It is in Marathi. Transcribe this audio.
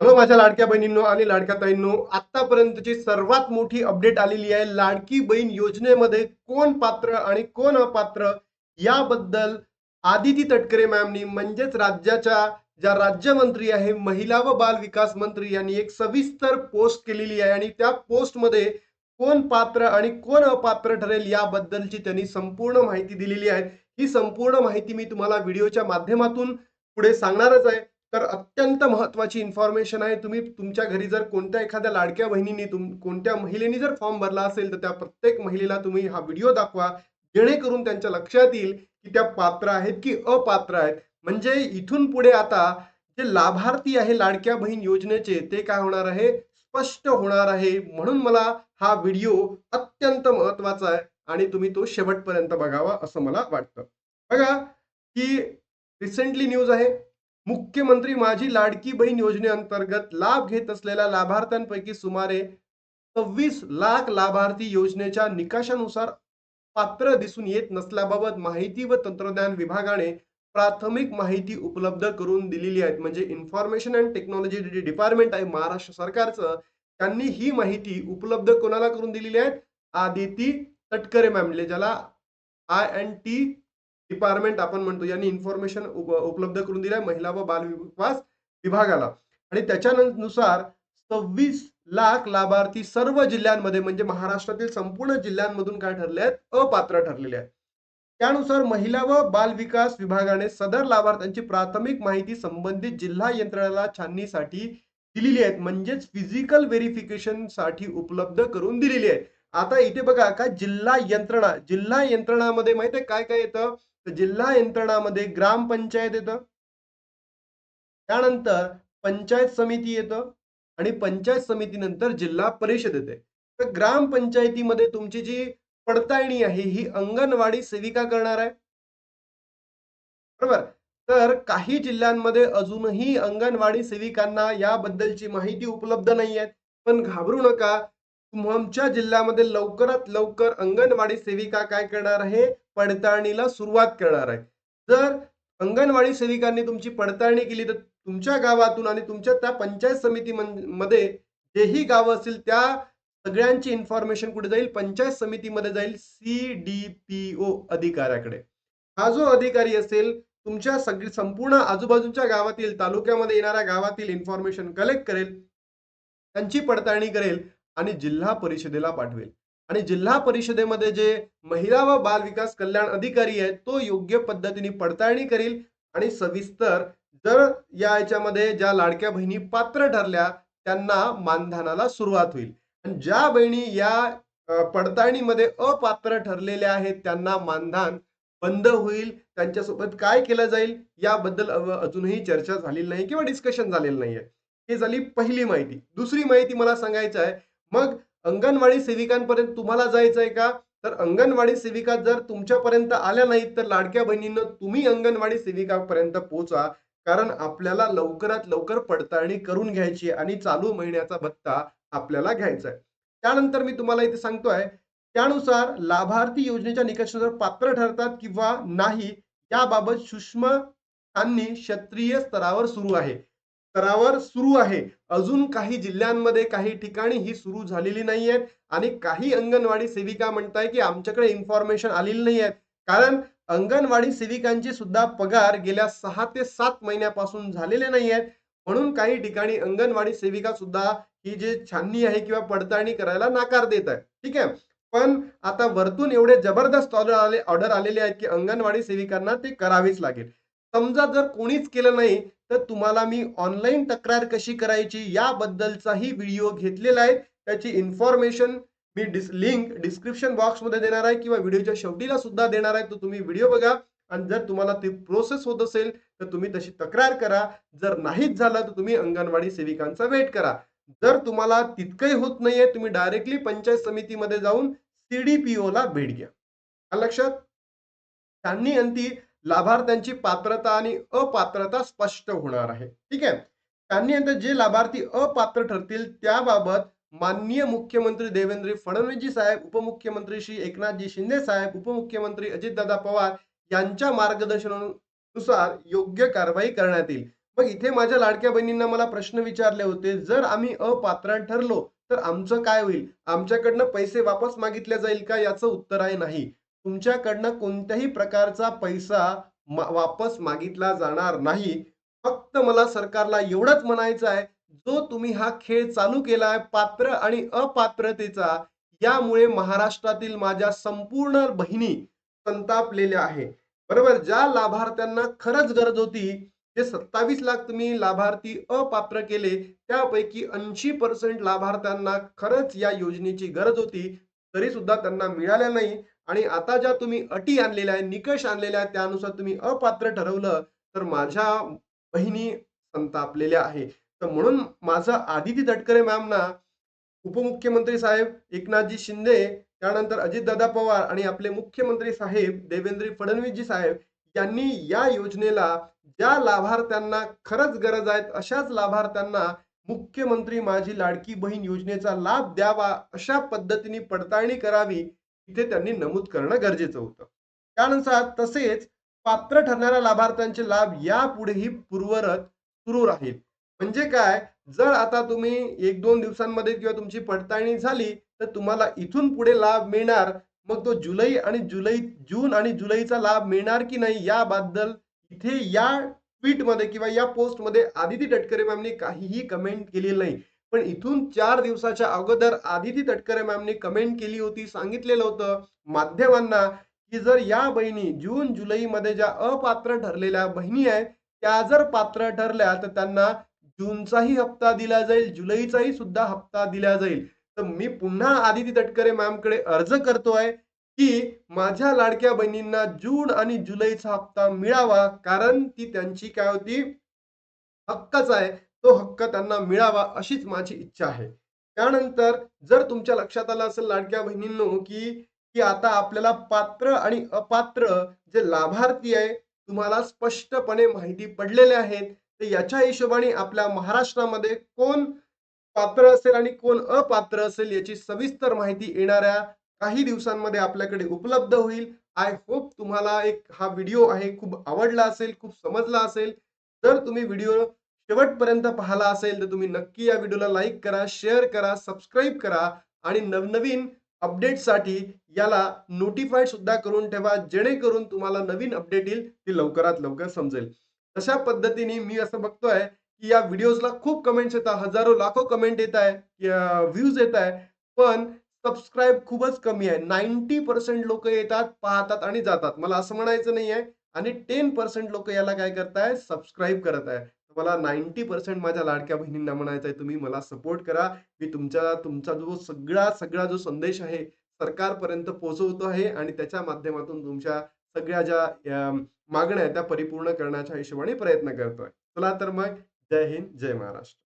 हॅलो माझ्या लाडक्या बहिणींनो आणि लाडक्या ताईंनो आतापर्यंतची सर्वात मोठी अपडेट आलेली आहे लाडकी बहीण योजनेमध्ये कोण पात्र आणि कोण अपात्र याबद्दल आदिती तटकरे मॅमनी म्हणजेच राज्याच्या ज्या राज्यमंत्री आहे महिला व बाल विकास मंत्री यांनी एक सविस्तर पोस्ट केलेली आहे आणि त्या पोस्टमध्ये कोण पात्र आणि कोण अपात्र ठरेल याबद्दलची त्यांनी संपूर्ण माहिती दिलेली आहे. ही संपूर्ण माहिती मी तुम्हाला व्हिडिओच्या माध्यमातून पुढे सांगणारच आहे. तर अत्यंत महत्वाची इन्फॉर्मेशन आहे. तुम्ही तुमच्या घरी जर कोणत्या एखाद्या लाडक्या बहिणीने तुम कोणत्या महिलेने जर फॉर्म भरला असेल तर त्या प्रत्येक महिलेला तुम्ही हा व्हिडिओ दाखवा. जेणेकरून त्यांच्या लक्षात येईल की त्या पात्र आहेत की अपात्र आहेत. म्हणजे इथून पुढे आता जे लाभार्थी आहे लाडक्या बहीण योजनेचे ते काय होणार आहे? स्पष्ट होणार आहे. म्हणून मला हा व्हिडिओ अत्यंत महत्त्वाचा आहे आणि तुम्ही तो शेवटपर्यंत बघावा असं मला वाटतं. बघा की रिसेंटली न्यूज आहे. मुख्यमंत्री माझी लाडकी बहीण योजनेअंतर्गत लाभ घेत असलेल्या लाभार्थ्यांपैकी सुमारे सव्वीस लाख लाभार्थी योजनेच्या निकषानुसार पात्र दिसून येत नसल्याबाबत माहिती व तंत्रज्ञान विभागाने प्राथमिक माहिती उपलब्ध करून दिलेली आहे म्हणजे इन्फॉर्मेशन अँड टेक्नॉलॉजी डिपार्टमेंट आहे महाराष्ट्र सरकारचं. त्यांनी ही माहिती उपलब्ध कोणाला करून दिलेली आहे? आदिती तटकरे मॅम ज्याला आय अँड टी डिपार्टमेंट आपण म्हणतो यांनी इन्फॉर्मेशन उपलब्ध करून दिलं महिला व बालविकास विभागाला. आणि त्याच्यानुसार सव्वीस लाख लाभार्थी सर्व जिल्ह्यांमध्ये म्हणजे महाराष्ट्रातील संपूर्ण जिल्ह्यांमधून काय ठरले आहेत? अपात्र ठरलेले आहेत. त्यानुसार महिला व बाल विकास विभागाने सदर लाभार्थ्यांची प्राथमिक माहिती संबंधित जिल्हा यंत्रणेला छाननीसाठी दिलेली आहेत. म्हणजेच फिजिकल व्हेरिफिकेशनसाठी उपलब्ध करून दिलेली आहे आता इथे बघा का जिल्हा यंत्रणा जिल्हा यंत्रणामध्ये माहिती आहे काय काय येतं? जिल्हा यंत्रणामध्ये ग्रामपंचायत येतं. त्यानंतर पंचायत समिती येतं आणि पंचायत समितीनंतर जिल्हा परिषद येते. तर ग्रामपंचायतीमध्ये तुमची जी पडताळणी आहे ही अंगणवाडी सेविका करणार आहे. बरोबर? तर काही जिल्ह्यांमध्ये अजूनही अंगणवाडी सेविकांना याबद्दलची माहिती उपलब्ध नाही आहे पण घाबरू नका आमच्या जिल्ह्यामध्ये लवकरात लवकर अंगणवाडी सेविका काय करणार आहे? पडताळणीला सुरुवात करणार आहे. जर अंगणवाडी सेविकांनी तुमची पडताळणी केली तर तुमच्या गावातून आणि तुमच्या त्या पंचायत समिती मध्ये जेही गावं असतील त्या सगळ्यांची इन्फॉर्मेशन कुठे जाईल? पंचायत समितीमध्ये जाईल सी डी पी ओ अधिकाऱ्याकडे. हा जो अधिकारी असेल तुमच्या सगळी संपूर्ण आजूबाजूच्या गावातील तालुक्यामध्ये येणाऱ्या गावातील इन्फॉर्मेशन कलेक्ट करेल. त्यांची पडताळणी करेल. आणि जिल्हा परिषदेला पाठवेल. आणि जिल्हा परिषदेमध्ये जे महिला व बाल विकास कल्याण अधिकारी आहेत तो योग्य पद्धतीने पडताळणी करील आणि सविस्तर जर या याच्यामध्ये ज्या लाडक्या बहिणी पात्र ठरल्या त्यांना मानधनाला सुरुवात होईल. आणि ज्या बहिणी या पडताळणीमध्ये अपात्र ठरलेल्या आहेत त्यांना मानधन बंद होईल. त्यांच्यासोबत काय केलं जाईल याबद्दल अजूनही चर्चा झालेली नाही किंवा डिस्कशन झालेलं नाहीये. ही झाली पहिली माहिती. दुसरी माहिती मला सांगायचं आहे मग अंगणवाडी सेविकांपर्यंत तुम्हाला जायचं आहे का? तर अंगणवाडी सेविका जर तुमच्यापर्यंत आल्या नाहीत तर लाडक्या बहिणींना तुम्ही अंगणवाडी सेविकापर्यंत पोहोचा. कारण आपल्याला लवकरात लवकर पडताळणी करून घ्यायची आणि चालू महिन्याचा भत्ता आपल्याला घ्यायचा आहे. त्यानंतर मी तुम्हाला इथे सांगतोय त्यानुसार लाभार्थी योजनेच्या निकषानुसार पात्र ठरतात किंवा नाही याबाबत सूक्ष्म क्षेत्रीय स्तरावर सुरू आहे. स्तरावर सुरू आहे. अजून काही जिल्ह्यांमध्ये काही ठिकाणी ही सुरू झालेली नाही आहेत आणि काही अंगणवाडी सेविका म्हणताय की आमच्याकडे इन्फॉर्मेशन आलेली नाही आहेत कारण अंगणवाडी सेविकांचे सुद्धा पगार गेल्या सहा ते सात महिन्यापासून झालेले नाही आहेत म्हणून काही ठिकाणी अंगणवाडी सेविका सुद्धा ही जे छाननी आहे किंवा पडताळणी करायला नाकार देत आहे ठीक आहे? पण आता वरतून एवढे जबरदस्त ऑर्डर आले ऑर्डर आलेले आहेत की अंगणवाडी सेविकांना ते करावेच लागेल. समजा जर कोणीच केलं नाही तर तुम्हाला मी ऑनलाईन तक्रार कशी करायची? याबद्दलचाही व्हिडिओ घेतलेला आहे. त्याची इन्फॉर्मेशन मी डिस लिंक डिस्क्रिप्शन बॉक्समध्ये देणार आहे किंवा व्हिडिओच्या शेवटीला सुद्धा देणार आहे. तर तुम्ही व्हिडिओ बघा. आणि जर तुम्हाला ती प्रोसेस होत असेल तर तुम्ही तशी तक्रार करा. जर नाहीच झालं तर तुम्ही अंगणवाडी सेविकांचा वेट करा. जर तुम्हाला तितकंही होत नाहीये तुम्ही डायरेक्टली पंचायत समितीमध्ये जाऊन सीडीपीओ ला भेट घ्या. लक्षात? त्यांनी अंती लाभार्थ्यांची पात्रता आणि अपात्रता स्पष्ट होणार आहे. ठीक आहे? त्यांनी आता जे लाभार्थी अपात्र ठरतील त्याबाबत माननीय मुख्यमंत्री देवेंद्र फडणवीसजी साहेब उपमुख्यमंत्री श्री एकनाथजी शिंदे साहेब उपमुख्यमंत्री अजितदादा पवार यांच्या मार्गदर्शनानुसार योग्य कारवाई करण्यात येईल. मग इथे माझ्या लाडक्या बहिणींना मला प्रश्न विचारले होते जर आम्ही अपात्र ठरलो तर आमचं काय होईल? आमच्याकडनं पैसे वापस मागितले जाईल का? याचं उत्तर आहे नाही. तुमच्याकडनं कोणत्याही प्रकारचा पैसा मा- वापस मागितला जाणार नाही. फक्त मला सरकारला एवढंच म्हणायचं आहे जो तुम्ही हा खेळ चालू केला आहे पात्र आणि अपात्रतेचा यामुळे महाराष्ट्रातील माझ्या संपूर्ण बहिणी संतापलेल्या आहे. बरोबर ज्या लाभार्थ्यांना खरंच गरज होती ते सत्तावीस लाख तुम्ही लाभार्थी अपात्र केले त्यापैकी ऐंशी पर्सेंट लाभार्थ्यांना खरंच या योजनेची गरज होती तरी सुद्धा त्यांना मिळाल्या नाही. आणि आता ज्या तुम्ही अटी आणलेल्या आहेत निकष आणलेल्या आहेत त्यानुसार तुम्ही अपात्र ठरवलं तर माझ्या बहिणी संतापलेल्या आहे. तर म्हणून माझं आदिती तटकरे मॅमना उपमुख्यमंत्री साहेब एकनाथजी शिंदे त्यानंतर अजितदादा पवार आणि आपले मुख्यमंत्री साहेब देवेंद्र फडणवीसजी साहेब यांनी या योजनेला ज्या लाभार्थ्यांना खरंच गरज आहेत अशाच लाभार्थ्यांना मुख्यमंत्री माझी लाडकी बहीण योजनेचा लाभ द्यावा अशा पद्धतीने पडताळणी करावी इथे त्यांनी नमूद करणं गरजेचं होतं. त्यानुसार तसेच पात्र ठरणाऱ्या लाभार्थ्यांचे लाभ यापुढेही पूर्वरत सुरू राहील. म्हणजे काय? जर आता तुम्ही एक दोन दिवसांमध्ये किंवा तुमची पडताळणी झाली तर तुम्हाला इथून पुढे लाभ मिळणार. मग तो जुलै आणि जुलै जून आणि जुलैचा लाभ मिळणार की नाही याबद्दल इथे या ट्विटमध्ये किंवा या पोस्टमध्ये आदिती तटकरे मॅमने काहीही कमेंट केलेली नाही. पण इथून चार दिवसाच्या अगोदर आदिती तटकरे मॅमनी कमेंट केली होती सांगितलेलं होतं माध्यमांना की जर या बहिणी जून जुलैमध्ये ज्या अपात्र ठरलेल्या बहिणी आहेत त्या जर पात्र ठरल्या तर त्यांना जूनचाही हप्ता दिला जाईल जुलैचाही सुद्धा हप्ता दिला जाईल. तर मी पुन्हा आदिती तटकरे मॅमकडे अर्ज करतोय की माझ्या लाडक्या बहिणींना जून आणि जुलैचा हप्ता मिळावा कारण ती त्यांची काय होती हक्कच आहे. तो हक्क त्यांना मिळावा अशीच माझी इच्छा आहे. त्यानंतर जर तुमच्या लक्षात आलं असेल लाडक्या बहिणींनो की की आता आपल्याला पात्र आणि अपात्र जे लाभार्थी आहे तुम्हाला स्पष्टपणे माहिती पडलेले आहेत तर याच्या हिशोबाने आपल्या महाराष्ट्रामध्ये कोण पात्र असेल आणि कोण अपात्र असेल याची सविस्तर माहिती येणाऱ्या काही दिवसांमध्ये आपल्याकडे उपलब्ध होईल. आय होप तुम्हाला एक हा व्हिडिओ आहे खूप आवडला असेल खूप समजला असेल. जर तुम्ही व्हिडिओ शेवटपर्यंत पाहला असेल तर तुम्ही नक्की या व्हिडिओला लाईक करा शेअर करा सबस्क्राईब करा आणि नवनवीन अपडेटसाठी याला नोटिफाईड सुद्धा करून ठेवा जेणेकरून तुम्हाला नवीन अपडेट येईल ती लवकरात लवकर समजेल. तशा पद्धतीने मी असं बघतोय की या व्हिडिओजला खूप कमेंट्स येतात हजारो लाखो कमेंट येत आहे व्ह्यूज येत आहे पण सबस्क्राईब खूपच कमी आहे. नाईन्टी पर्सेंट लोक येतात पाहतात आणि जातात. मला असं म्हणायचं नाही आहे आणि टेन पर्सेंट लोक याला काय करताय? सबस्क्राईब करत आहे मला नाईन्टी पर्सेंट माझ्या लाडक्या बहिणींना म्हणायचं आहे तुम्ही मला सपोर्ट करा. मी तुमच्या तुमचा जो सगळा सगळा जो संदेश आहे सरकारपर्यंत पोहोचवतो आहे आणि त्याच्या माध्यमातून तुमच्या सगळ्या ज्या मागण्या आहेत त्या परिपूर्ण करण्याच्या हिशोबाने प्रयत्न करतोय. चला तर मग जय हिंद जय महाराष्ट्र.